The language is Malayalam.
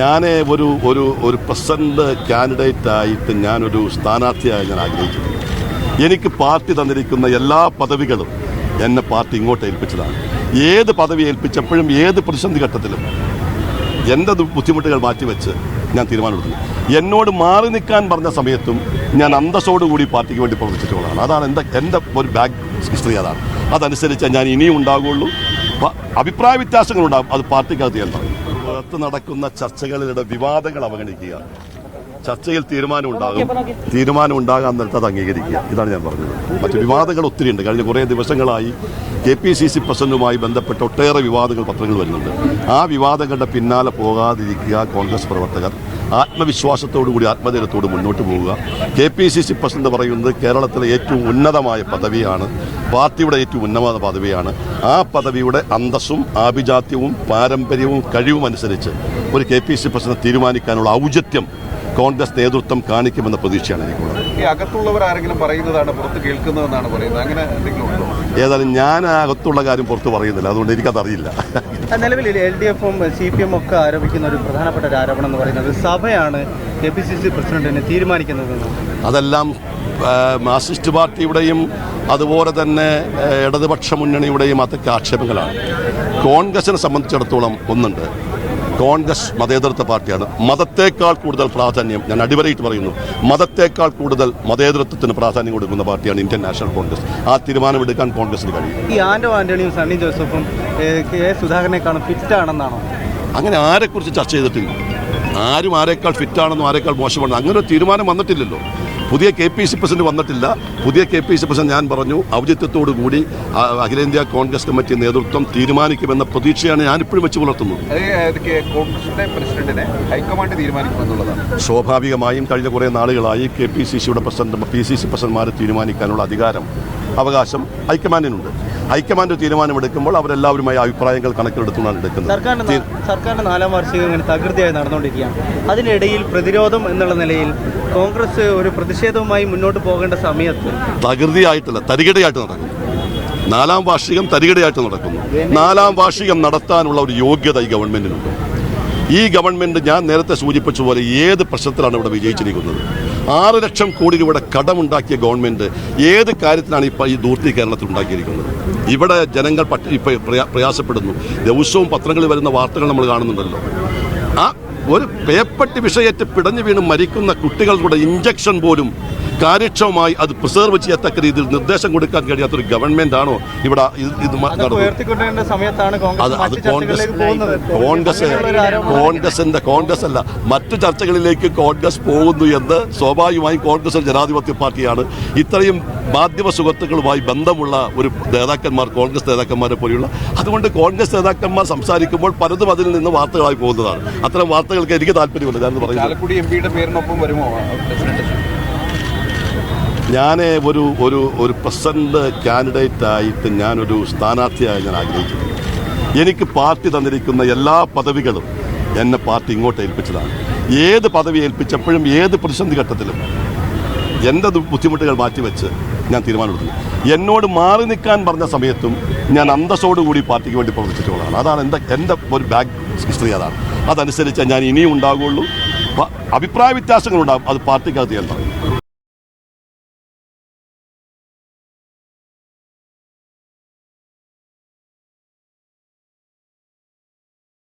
ഞാൻ ഒരു ഒരു ഒരു പ്രസിഡന്റ് കാൻഡിഡേറ്റ് ആയിട്ട് ഞാനൊരു സ്ഥാനാർത്ഥിയായി ഞാൻ ആഗ്രഹിക്കുന്നു എനിക്ക് പാർട്ടി തന്നിരിക്കുന്ന എല്ലാ പദവികളും എന്നെ പാർട്ടി ഇങ്ങോട്ട് ഏൽപ്പിച്ചതാണ്. ഏത് പദവി ഏൽപ്പിച്ചപ്പോഴും ഏത് പ്രതിസന്ധി ഘട്ടത്തിലും എന്റെ ബുദ്ധിമുട്ടുകൾ മാറ്റിവെച്ച് ഞാൻ തീരുമാനമെടുത്തു എന്നോട് മാറി നിൽക്കാൻ പറഞ്ഞ സമയത്തും ഞാൻ അന്തസ്സോടുകൂടി പാർട്ടിക്ക് വേണ്ടി പ്രവർത്തിച്ചിട്ടുള്ളതാണ്. അതാണ് എന്റെ എന്റെ ഒരു ബാക്ക് ഹിസ്റ്ററി അതാണ്. അതനുസരിച്ച് ഞാൻ ഇനിയും ഉണ്ടാകുള്ളൂ അഭിപ്രായ വ്യത്യാസങ്ങളുണ്ടാകും അത് പാർട്ടിക്കകത്ത് ഞാൻ പറയും. പുറത്ത് നടക്കുന്ന ചർച്ചകളിലൂടെ വിവാദങ്ങൾ അവഗണിക്കുക. ചർച്ചയിൽ തീരുമാനം ഉണ്ടാകും തീരുമാനം ഉണ്ടാകാൻ നേരത്തെ അത് അംഗീകരിക്കുക. ഇതാണ് ഞാൻ പറഞ്ഞത്. മറ്റു വിവാദങ്ങൾ ഒത്തിരി ഉണ്ട്. കഴിഞ്ഞ കുറേ ദിവസങ്ങളായി കെ പി സി സി പ്രസിഡന്റുമായി ബന്ധപ്പെട്ട ഒട്ടേറെ വിവാദങ്ങൾ പത്രങ്ങൾ വരുന്നുണ്ട്. ആ വിവാദങ്ങളുടെ പിന്നാലെ പോകാതിരിക്കുക കോൺഗ്രസ് പ്രവർത്തകർ. ആത്മവിശ്വാസത്തോടുകൂടി ആത്മധൈര്യത്തോട് മുന്നോട്ട് പോവുക. K P C C president പറയുന്നത് കേരളത്തിലെ ഏറ്റവും ഉന്നതമായ പദവിയാണ്. പാർട്ടിയുടെ ഏറ്റവും ഉന്നത പദവിയാണ്. ആ പദവിയുടെ അന്തസ്സും ആഭിജാത്യവും പാരമ്പര്യവും കഴിവും അനുസരിച്ച് ഒരു കെ പി സി പ്രസിഡന്റ് തീരുമാനിക്കാനുള്ള ഔചിത്യം കോൺഗ്രസ് നേതൃത്വം കാണിക്കുമെന്ന പ്രതീക്ഷയാണ് എനിക്കുള്ളത്. ഈ അകത്തുള്ളവർ ആരെങ്കിലും പറയുന്നതാണ് പുറത്ത് കേൾക്കുന്നതെന്നാണ് പറയുന്നത്. അങ്ങനെ എന്തെങ്കിലും ഉണ്ടോ? ഏതായാലും ഞാൻ അകത്തുള്ള കാര്യം പുറത്ത് പറയുന്നില്ല. അതുകൊണ്ട് എനിക്കതറിയില്ല. നിലവിൽ എൽ ഡി എഫും സി പി എം ഒക്കെ ആരോപിക്കുന്ന ഒരു പ്രധാനപ്പെട്ട ഒരു ആരോപണം എന്ന് പറയുന്നത് സഭയാണ് കെ പി സി സി പ്രസിഡന്റിനെ തീരുമാനിക്കുന്നത് അതെല്ലാം മാർസിസ്റ്റ് പാർട്ടിയുടെയും അതുപോലെ തന്നെ ഇടതുപക്ഷ മുന്നണിയുടെയും അതൊക്കെ ആക്ഷേപങ്ങളാണ്. കോൺഗ്രസിനെ സംബന്ധിച്ചിടത്തോളം ഒന്നുണ്ട്. കോൺഗ്രസ് മതേതരത്വ പാർട്ടിയാണ്. മതത്തേക്കാൾ കൂടുതൽ പ്രാധാന്യം ഞാൻ അടിവരയിട്ട് പറയുന്നു മതത്തേക്കാൾ കൂടുതൽ മതേതരത്വത്തിന് പ്രാധാന്യം കൊടുക്കുന്ന പാർട്ടിയാണ് ഇന്ത്യൻ നാഷണൽ കോൺഗ്രസ്. ആ തീരുമാനമെടുക്കാൻ കോൺഗ്രസിന് കഴിയും. ഈ ആന്റോ ആന്റണിയും സണ്ണി ജോസഫും കെ സുധാകരനെക്കാളും ഫിറ്റ് ആണെന്നാണോ അങ്ങനെ ആരെക്കുറിച്ച് ചർച്ച ചെയ്തിട്ടില്ല. ആരും ആരെക്കാൾ ഫിറ്റാണെന്നും ആരെക്കാൾ മോശമാണെന്നും അങ്ങനെ ഒരു തീരുമാനം വന്നിട്ടില്ലല്ലോ. പുതിയ കെ പി സി പ്രസിഡന്റ് വന്നിട്ടില്ല. പുതിയ കെ പി സി പ്രസിഡന്റ് ഞാൻ പറഞ്ഞു ഔചിത്യത്തോടു കൂടി അഖിലേന്ത്യാ കോൺഗ്രസ് കമ്മിറ്റി നേതൃത്വം തീരുമാനിക്കുമെന്ന പ്രതീക്ഷയാണ് ഞാൻ ഇപ്പോഴും വെച്ച് പുലർത്തുന്നത്. സ്വാഭാവികമായും കഴിഞ്ഞ കുറേ നാളുകളായി കെ പി സി സിയുടെ പ്രസിഡന്റ് പി സി സി പ്രസിഡന്റ്മാരെ തീരുമാനിക്കാനുള്ള അധികാരം അവകാശം ഹൈക്കമാൻഡിനുണ്ട്. ഹൈക്കമാൻഡ് തീരുമാനമെടുക്കുമ്പോൾ അവരെല്ലാവരുമായി അഭിപ്രായങ്ങൾ കണക്കിലെടുത്തുകൊണ്ടാണ് എടുക്കുന്നത്. സർക്കാരിന്റെ സർക്കാരിന്റെ നാലാം വാർഷികം ഇങ്ങനെ തകൃതിയായി നടന്നുകൊണ്ടിരിക്കുകയാണ്. അതിനിടയിൽ പ്രതിരോധം എന്നുള്ള നിലയിൽ കോൺഗ്രസ് ഒരു പ്രതിഷേധവുമായി മുന്നോട്ട് പോകേണ്ട സമയത്ത് തകൃതിയായിട്ടല്ല തരികിടയായിട്ട് നടക്കുന്നു. നാലാം വാർഷികം തരികിടയായിട്ട് നടക്കുന്നു. നാലാം വാർഷികം നടത്താനുള്ള ഒരു യോഗ്യത ഈ ഗവൺമെന്റിനുണ്ട്. ഈ ഗവൺമെന്റ് ഞാൻ നേരത്തെ സൂചിപ്പിച്ച പോലെ ഏത് പ്രശ്നത്തിലാണ് ഇവിടെ വിജയിച്ചിരിക്കുന്നത്? ആറ് ലക്ഷം കോടി രൂപയുടെ കടമുണ്ടാക്കിയ ഗവൺമെന്റ് ഏത് കാര്യത്തിലാണ് ഇപ്പോൾ ഈ ദൂർത്തി കേരളത്തിൽ ഉണ്ടാക്കിയിരിക്കുന്നത്? ഇവിടെ ജനങ്ങൾ പട്ടി പ്രയാസപ്പെടുന്നു. ദിവസവും പത്രങ്ങളിൽ വരുന്ന വാർത്തകൾ നമ്മൾ കാണുന്നുണ്ടല്ലോ. ആ ഒരു പേപ്പട്ടി വിഷയറ്റ് പിടഞ്ഞു വീണ് മരിക്കുന്ന കുട്ടികളുടെ ഇഞ്ചക്ഷൻ പോലും കാര്യക്ഷമമായി അത് പ്രിസർവ് ചെയ്യത്തക്ക രീതിയിൽ നിർദ്ദേശം കൊടുക്കാൻ കഴിയാത്ത ഒരു ഗവൺമെന്റ് ആണോ ഇവിടെ ഇത് അത് കോൺഗ്രസ് അത് കോൺഗ്രസ് കോൺഗ്രസിന്റെ കോൺഗ്രസ് അല്ല മറ്റു ചർച്ചകളിലേക്ക് കോൺഗ്രസ് പോകുന്നു എന്ന് സ്വാഭാവികമായും കോൺഗ്രസ് ഒരു ജനാധിപത്യ പാർട്ടിയാണ്. ഇത്രയും മാധ്യമ സുഹൃത്തുക്കളുമായി ബന്ധമുള്ള ഒരു നേതാക്കന്മാർ കോൺഗ്രസ് നേതാക്കന്മാരെ പോലെയുള്ള അതുകൊണ്ട് കോൺഗ്രസ് നേതാക്കന്മാർ സംസാരിക്കുമ്പോൾ പലതും അതിൽ നിന്ന് വാർത്തകളായി പോകുന്നതാണ്. അത്തരം വാർത്തകൾക്ക് എനിക്ക് താല്പര്യമില്ല ഞാൻ പറയുന്നത് ചാലക്കുടി എം പിയുടെ പേരിനൊപ്പം വരുമോ ഞാൻ ഒരു ഒരു ഒരു പ്രസിഡന്റ് കാൻഡിഡേറ്റ് ആയിട്ട് ഞാനൊരു സ്ഥാനാർത്ഥിയായി ഞാൻ ആഗ്രഹിക്കുന്നു എനിക്ക് പാർട്ടി തന്നിരിക്കുന്ന എല്ലാ പദവികളും എന്നെ പാർട്ടി ഇങ്ങോട്ട് ഏൽപ്പിച്ചതാണ്. ഏത് പദവി ഏൽപ്പിച്ചപ്പോഴും ഏത് പ്രതിസന്ധി ഘട്ടത്തിലും എന്റെ ബുദ്ധിമുട്ടുകൾ മാറ്റിവെച്ച് ഞാൻ തീരുമാനമെടുത്തു എന്നോട് മാറി നിൽക്കാൻ പറഞ്ഞ സമയത്തും ഞാൻ അന്തസ്സോടുകൂടി പാർട്ടിക്ക് വേണ്ടി പ്രവർത്തിച്ചിട്ടുള്ളതാണ്. അതാണ് എന്റെ എന്റെ ഒരു ബാക്ക് ഹിസ്റ്ററി അതാണ്. അതനുസരിച്ച് ഞാൻ ഇനിയും ഉണ്ടാകുള്ളൂ അഭിപ്രായ വ്യത്യാസങ്ങളുണ്ടാകും അത് പാർട്ടിക്കകത്ത് ഞാൻ പറയും.